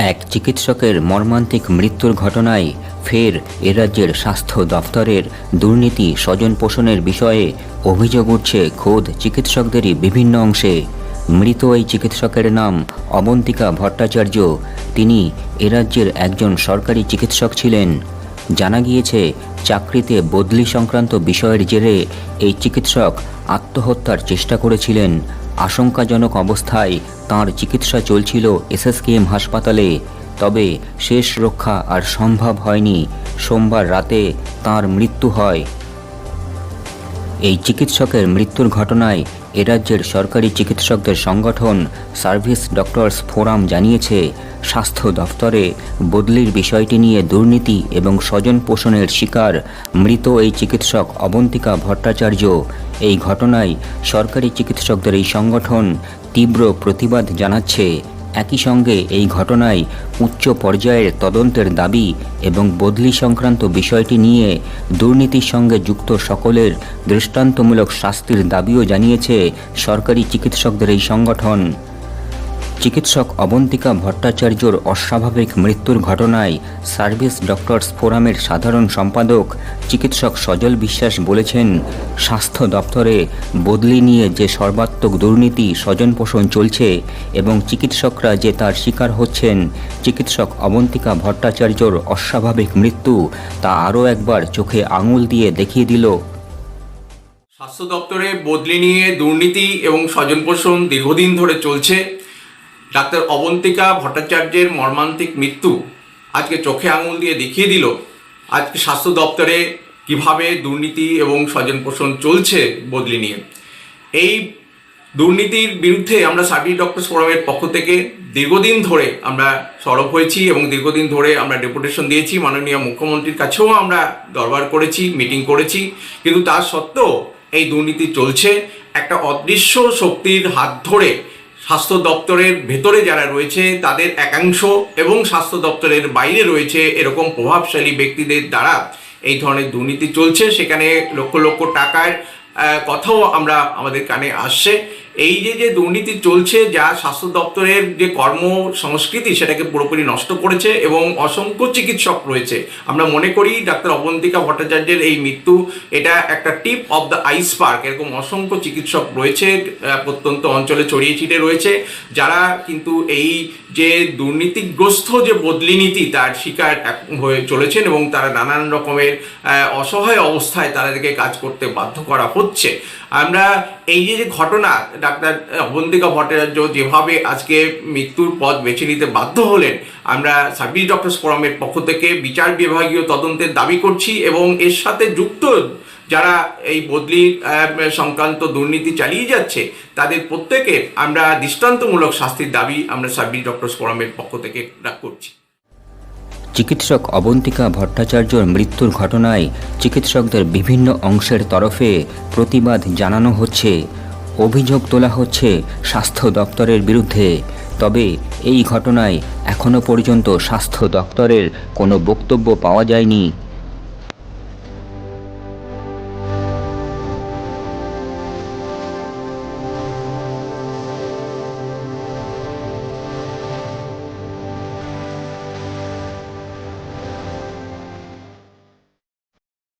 এক চিকিৎসকের মর্মান্তিক মৃত্যুর ঘটনায় ফের এ রাজ্যের স্বাস্থ্য দফতরের দুর্নীতি স্বজন পোষণের বিষয়ে অভিযোগ উঠছে খোদ চিকিৎসকদেরই বিভিন্ন অংশে। মৃত এই চিকিৎসকের নাম অবন্তিকা ভট্টাচার্য। তিনি এ রাজ্যের একজন সরকারি চিকিৎসক ছিলেন। জানা গিয়েছে, চাকরিতে বদলি সংক্রান্ত বিষয়ের জেরে এই চিকিৎসক আত্মহত্যার চেষ্টা করেছিলেন। আশঙ্কাজনক অবস্থায় তার চিকিৎসা চলছিল এসএসকেএম হাসপাতালে। তবে শেষ রক্ষা আর সম্ভব হয়নি। সোমবার রাতে তার মৃত্যু হয়। এই চিকিৎসকের মৃত্যুর ঘটনায় এ রাজ্যের সরকারি চিকিৎসকদের সংগঠন সার্ভিস ডক্টরস ফোরাম জানিয়েছে, স্বাস্থ্য দফতরে বদলির বিষয়টি নিয়ে দুর্নীতি এবং স্বজন পোষণের শিকার মৃত এই চিকিৎসক অবন্তিকা ভট্টাচার্য। এই ঘটনায় সরকারি চিকিৎসকদের এই সংগঠন তীব্র প্রতিবাদ জানাচ্ছে। একই সঙ্গে এই ঘটনায় উচ্চ পর্যায়ের তদন্তের দাবি এবং বদলি সংক্রান্ত বিষয়টি নিয়ে দুর্নীতির সঙ্গে যুক্ত সকলের দৃষ্টান্তমূলক শাস্তির দাবিও জানিয়েছে সরকারি চিকিৎসকদের এই সংগঠন। চিকিৎসক অবন্তিকা ভট্টাচার্যর অস্বাভাবিক মৃত্যুর ঘটনায় সার্ভিস ডক্টরস ফোরামের সাধারণ সম্পাদক চিকিৎসক সজল বিশ্বাস বলেছেন, স্বাস্থ্য দপ্তরে বদলি নিয়ে যে সর্বাত্মক দুর্নীতি স্বজন পোষণ চলছে এবং চিকিৎসকরা যে তার শিকার হচ্ছেন, চিকিৎসক অবন্তিকা ভট্টাচার্যর অস্বাভাবিক মৃত্যু তা আরও একবার চোখে আঙুল দিয়ে দেখিয়ে দিল। স্বাস্থ্য দপ্তরে বদলি নিয়ে দুর্নীতি এবং স্বজনপোষণ দীর্ঘদিন ধরে চলছে। ডাক্তার অবন্তিকা ভট্টাচার্যের মর্মান্তিক মৃত্যু আজকে চোখে আঙুল দিয়ে দেখিয়ে দিল। আজকে স্বাস্থ্য দপ্তরে কীভাবে দুর্নীতি এবং স্বজন পোষণ চলছে বদলি নিয়ে। এই দুর্নীতির বিরুদ্ধে আমরা সার্ভিস ডক্টর ফোরামের পক্ষ থেকে দীর্ঘদিন ধরে আমরা সরব হয়েছি এবং দীর্ঘদিন ধরে আমরা ডেপুটেশন দিয়েছি। মাননীয় মুখ্যমন্ত্রীর কাছেও আমরা দরবার করেছি, মিটিং করেছি। কিন্তু তার সত্ত্বেও এই দুর্নীতি চলছে। একটা অদৃশ্য শক্তির হাত ধরে স্বাস্থ্য দপ্তরের ভেতরে যারা রয়েছে, তাদের একাংশ এবং স্বাস্থ্য দপ্তরের বাইরে রয়েছে এরকম প্রভাবশালী ব্যক্তিদের দ্বারা এই ধরনের দুর্নীতি চলছে। সেখানে লক্ষ লক্ষ টাকার কথাও আমরা আমাদের কানে আসছে। এই যে যে দুর্নীতি চলছে, যা স্বাস্থ্য দপ্তরের যে কর্ম সংস্কৃতি, সেটাকে পুরোপুরি নষ্ট করেছে এবং অসংখ্য চিকিৎসক রয়েছে। আমরা মনে করি ডাক্তার অবন্তিকা ভট্টাচার্যের এই মৃত্যু, এটা একটা tip of the iceberg এরকম অসংখ্য চিকিৎসক রয়েছে প্রত্যন্ত অঞ্চলে ছড়িয়ে ছিটিয়ে রয়েছে, যারা কিন্তু এই যে দুর্নীতিগ্রস্ত যে বদলি নীতি, তার শিকার হয়ে চলেছেন এবং তারা নানান রকমের অসহায় অবস্থায় তাদেরকে কাজ করতে বাধ্য করা হচ্ছে। আমরা এই যে যে ঘটনা ডাক্তার অবন্তিকা ভট্টাচার্য যেভাবে আজকে মৃত্যুর পথ বেছে নিতে বাধ্য হলেন, আমরা সার্ভিস ডক্টরস ফোরামের পক্ষ থেকে বিচার বিভাগীয় তদন্তের দাবি করছি এবং এর সাথে যুক্ত যারা এই বদলি সংক্রান্ত দুর্নীতি চালিয়ে যাচ্ছে, তাদের প্রত্যেকে আমরা দৃষ্টান্তমূলক শাস্তির দাবি আমরা সার্ভিস ডক্টরস ফোরামের পক্ষ থেকে করছি। চিকিৎসক অবন্তিকা ভট্টাচার্যর মৃত্যুর ঘটনায় চিকিৎসকদের বিভিন্ন অংশের তরফে প্রতিবাদ জানানো হচ্ছে। অভিযোগ তোলা হচ্ছে স্বাস্থ্য দপ্তরের বিরুদ্ধে। তবে এই ঘটনায় এখনও পর্যন্ত স্বাস্থ্য দপ্তরের কোনো বক্তব্য পাওয়া যায়নি।